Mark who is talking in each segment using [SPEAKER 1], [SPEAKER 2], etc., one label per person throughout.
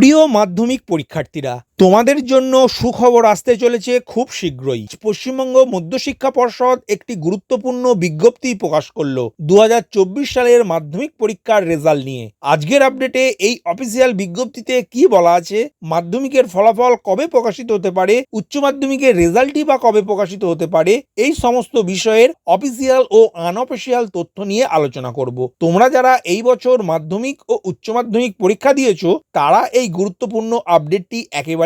[SPEAKER 1] প্রিয় মাধ্যমিক পরীক্ষার্থীরা তোমাদের জন্য সুখবর আসতে চলেছে খুব শীঘ্রই। পশ্চিমবঙ্গ মধ্যশিক্ষা পর্ষদ একটি গুরুত্বপূর্ণ বিজ্ঞপ্তি প্রকাশ করল দু সালের মাধ্যমিক পরীক্ষার রেজাল্ট নিয়ে। আজকের আপডেটে এই অফিসিয়াল বিজ্ঞপ্তিতে কি বলা আছে? মাধ্যমিকের ফলাফল কবে প্রকাশিত হতে পারে? উচ্চ মাধ্যমিকের রেজাল্টই বা কবে প্রকাশিত হতে পারে? এই সমস্ত বিষয়ের অফিসিয়াল ও আনঅফিসিয়াল তথ্য নিয়ে আলোচনা করব। তোমরা যারা এই বছর মাধ্যমিক ও উচ্চ মাধ্যমিক পরীক্ষা দিয়েছ, তারা এই গুরুত্বপূর্ণ আপডেটটি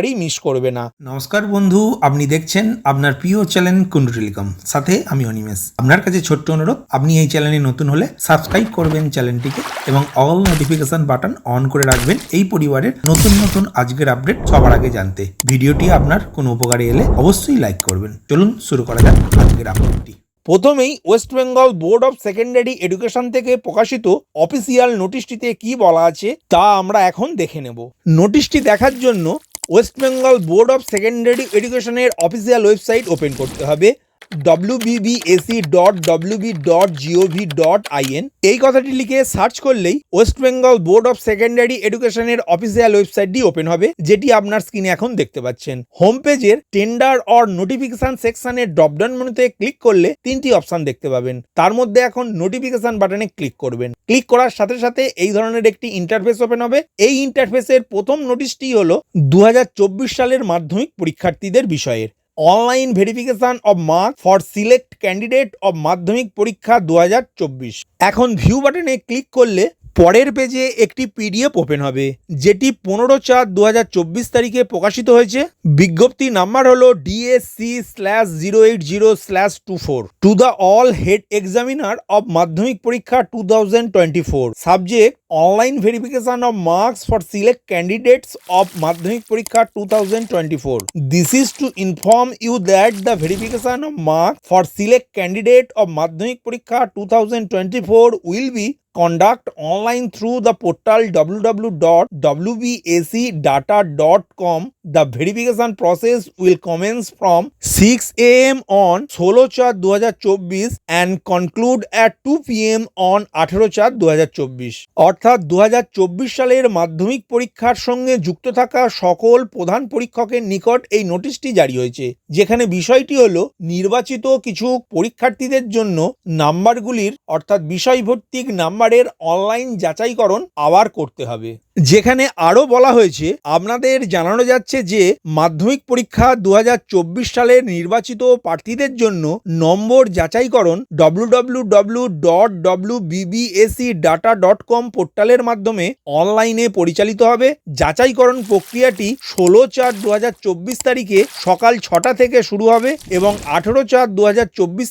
[SPEAKER 1] একেবারেই মিস করবে না।
[SPEAKER 2] নমস্কার বন্ধু আপনি দেখছেন আপনার প্রিয় চ্যানেল কুন্ডু টেলিকম। সাথে আমি অনিমেষ। আপনার কাছে ছোট্ট অনুরোধ আপনি এই চ্যানেলে নতুন হলে সাবস্ক্রাইব করবেন চ্যানেলটিকে এবং অল নোটিফিকেশন বাটন অন করে রাখবেন এই পরিবারের নতুন নতুন আজকের আপডেট সবার আগে জানতে। ভিডিওটি আপনার কোনো উপকারে এলে অবশ্যই লাইক করবেন। চলুন শুরু করা যাক আজকের আপডেটটি
[SPEAKER 1] প্রথমেই West Bengal board of secondary education থেকে প্রকাশিত অফিসিয়াল নোটিশটিতে কি বলা আছে তা আমরা এখন দেখে নেব। নোটিশটি দেখার জন্য West Bengal board of secondary এডুকেশনের অফিসিয়াল ওয়েবসাইট ওপেন করতে হবে। W B B S E dot dot G O V dot I N এই কথাটি লিখে সার্চ করলেই West Bengal board of secondary এডুকেশনের অফিসিয়াল ওয়েবসাইটটি ওপেন হবে, যেটি আপনার স্ক্রিনে এখন দেখতে পাচ্ছেন। হোম পেজের টেন্ডার অর নোটিফিকেশন সেকশনের ড্রপডাউন মেনুতে ক্লিক করলে তিনটি অপশন দেখতে পাবেন। তার মধ্যে এখন নোটিফিকেশন বাটনে ক্লিক করবেন। ক্লিক করার সাথে সাথে এই ধরনের একটি ইন্টারফেস ওপেন হবে। এই ইন্টারফেসের প্রথম নোটিশটি হলো দু হাজার চব্বিশ সালের মাধ্যমিক পরীক্ষার্থীদের বিষয়ের। Online verification of mark for select candidate of Madhyamik Pariksha দু হাজার চব্বিশ। এখন ভিউ বাটনে ক্লিক করলে পরের পেজে একটি পিডিএফ ওপেন হবে, যেটি পনেরো চার দু তারিখে প্রকাশিত হয়েছে। বিজ্ঞপ্তি নাম্বার হলো DSC slash zero eight zero slash two four two the all head examiner of Madhyamik Pariksha two thousand twenty four subject online verification of marks for select candidates of Madhyamik Pariksha two thousand twenty four this is to inform you that the verification of marks for select candidate of Madhyamik Pariksha two thousand twenty four will be conduct online through the portal www.wbacdata.com. The verification process will commence from 6 a.m. on 16 চার 2024 and conclude at 2 p.m. on 18 চার 2024 অর্থাৎ 2024 সালের মাধ্যমিক পরীক্ষার সঙ্গে যুক্ত থাকা সকল প্রধান পরীক্ষকের নিকট এই নোটিশটি জারি হয়েছে যেখানে বিষয়টি হলো, নির্বাচিত কিছু পরীক্ষার্থীদের জন্য নাম্বারগুলির, অর্থাৎ বিষয় বিষয়ভিত্তিক নাম্বারের অনলাইন যাচাইকরণ আবার করতে হবে যেখানে আরও বলা হয়েছে, আপনাদের জানানো যাচ্ছে যে মাধ্যমিক পরীক্ষা দু হাজার চব্বিশ সালের নির্বাচিত প্রার্থীদের জন্য নম্বর যাচাইকরণ W dot W BBSE data dot com পোর্টালের মাধ্যমে অনলাইনে পরিচালিত হবে। যাচাইকরণ প্রক্রিয়াটি ষোলো চার দু তারিখে সকাল ছটা থেকে শুরু হবে এবং আঠেরো চার দু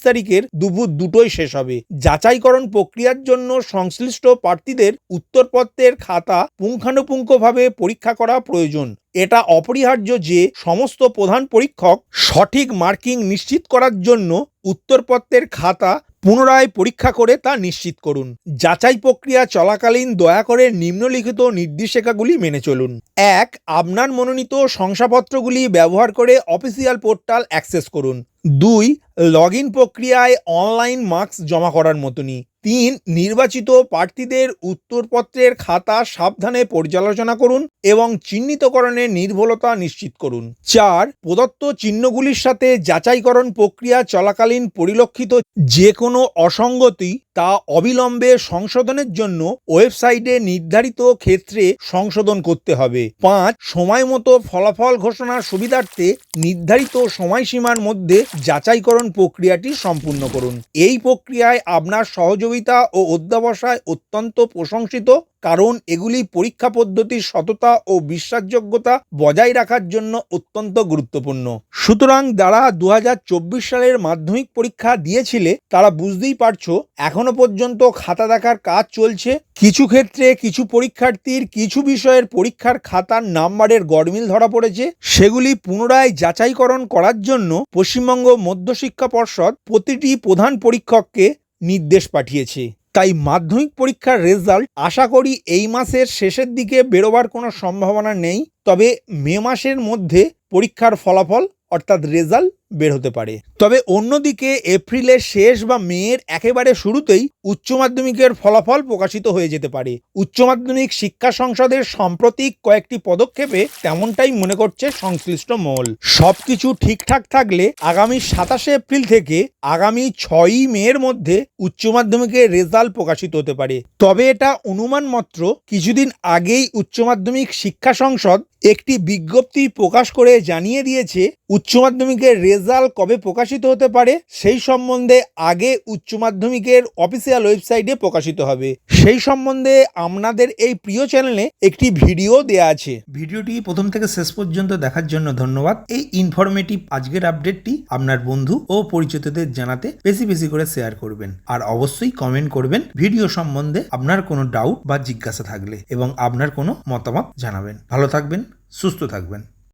[SPEAKER 1] তারিখের দুপুর দুটোই শেষ হবে। যাচাইকরণ প্রক্রিয়ার জন্য সংশ্লিষ্ট প্রার্থীদের উত্তরপত্রের খাতা পুঙ্খানুপুঙ্খভাবে পরীক্ষা করা প্রয়োজন। এটা অপরিহার্য যে সমস্ত প্রধান পরীক্ষক সঠিক মার্কিং নিশ্চিত করার জন্য উত্তরপত্রের খাতা পুনরায় পরীক্ষা করে তা নিশ্চিত করুন। যাচাই প্রক্রিয়া চলাকালীন দয়া করে নিম্নলিখিত নির্দেশিকাগুলি মেনে চলুন। এক, আপনার মনোনীত শংসাপত্রগুলি ব্যবহার করে অফিসিয়াল পোর্টাল অ্যাক্সেস করুন। দুই, লগ ইন প্রক্রিয়ায় অনলাইন মার্কস জমা করার মতনই। তিন, নির্বাচিত প্রার্থীদের উত্তরপত্রের খাতা সাবধানে পর্যালোচনা করুন এবং চিহ্নিতকরণের নির্ভুলতা নিশ্চিত করুন। চার, প্রদত্ত চিহ্নগুলির সাথে যাচাইকরণ প্রক্রিয়া চলাকালীন পরিলক্ষিত যে কোনো অসঙ্গতি তা অবিলম্বে সংশোধনের জন্য ওয়েবসাইটে নির্ধারিত ক্ষেত্রে সংশোধন করতে হবে। পাঁচ সময় মতো ফলাফল ঘোষণার সুবিধার্থে নির্ধারিত সময়সীমার মধ্যে যাচাইকরণ প্রক্রিয়াটি সম্পূর্ণ করুন। এই প্রক্রিয়ায় আপনার সহযোগিতা ও অধ্যাবসায় অত্যন্ত প্রশংসিত। কারণ এগুলি পরীক্ষা পদ্ধতির সততা ও বিশ্বাসযোগ্যতা বজায় রাখার জন্য অত্যন্ত গুরুত্বপূর্ণ। সুতরাং যারা দু হাজার চব্বিশ সালের মাধ্যমিক পরীক্ষা দিয়েছিলে, তারা বুঝতেই পারছ, এখনও পর্যন্ত খাতা দেখার কাজ চলছে। কিছু ক্ষেত্রে কিছু পরীক্ষার্থীর কিছু বিষয়ের পরীক্ষার খাতার নাম্বারের গড়মিল ধরা পড়েছে। সেগুলি পুনরায় যাচাইকরণ করার জন্য পশ্চিমবঙ্গ মধ্যশিক্ষা পর্ষদ প্রতিটি প্রধান পরীক্ষককে নির্দেশ পাঠিয়েছে। তাই মাধ্যমিক পরীক্ষার রেজাল্ট আশা করি এই মাসের শেষের দিকে বেরোবার কোনো সম্ভাবনা নেই। তবে মে মাসের মধ্যে পরীক্ষার ফলাফল অর্থাৎ রেজাল্ট বের হতে পারে। তবে অন্যদিকে এপ্রিলের শেষ বা মেয়ের একেবারে শুরুতেই উচ্চ মাধ্যমিকের ফলাফল প্রকাশিত হয়ে যেতে পারে। উচ্চ মাধ্যমিক শিক্ষা সংসদের সাম্প্রতিক কয়েকটি পদক্ষেপে তেমনটাই মনে করছে সংশ্লিষ্ট মহল। সবকিছু ঠিকঠাক থাকলে আগামী সাতাশে এপ্রিল থেকে আগামী ছয়ই মেয়ের মধ্যে উচ্চ মাধ্যমিকের রেজাল্ট প্রকাশিত হতে পারে। তবে এটা অনুমান মাত্র, কিছুদিন আগেই উচ্চ মাধ্যমিক শিক্ষা সংসদ একটি বিজ্ঞপ্তি প্রকাশ করে জানিয়ে দিয়েছে, উচ্চ মাধ্যমিকের রেজাল্ট কবে প্রকাশিত হতে পারে সেই সম্বন্ধে আগে উচ্চ মাধ্যমিকের অফিসিয়াল ওয়েবসাইটে প্রকাশিত হবে। সেই সম্বন্ধে আপনাদের এই প্রিয় চ্যানেলে একটি ভিডিও দেয়া আছে।
[SPEAKER 2] ভিডিওটি প্রথম থেকে শেষ পর্যন্ত দেখার জন্য ধন্যবাদ। এই ইনফরমেটিভ আজকের আপডেটটি আপনার বন্ধু ও পরিচিতদের জানাতে বেশি বেশি করে শেয়ার করবেন। আর অবশ্যই কমেন্ট করবেন ভিডিও সম্বন্ধে আপনার কোনো ডাউট বা জিজ্ঞাসা থাকলে এবং আপনার কোনো মতামত জানাবেন। ভালো থাকবেন, সুস্থ থাকবেন।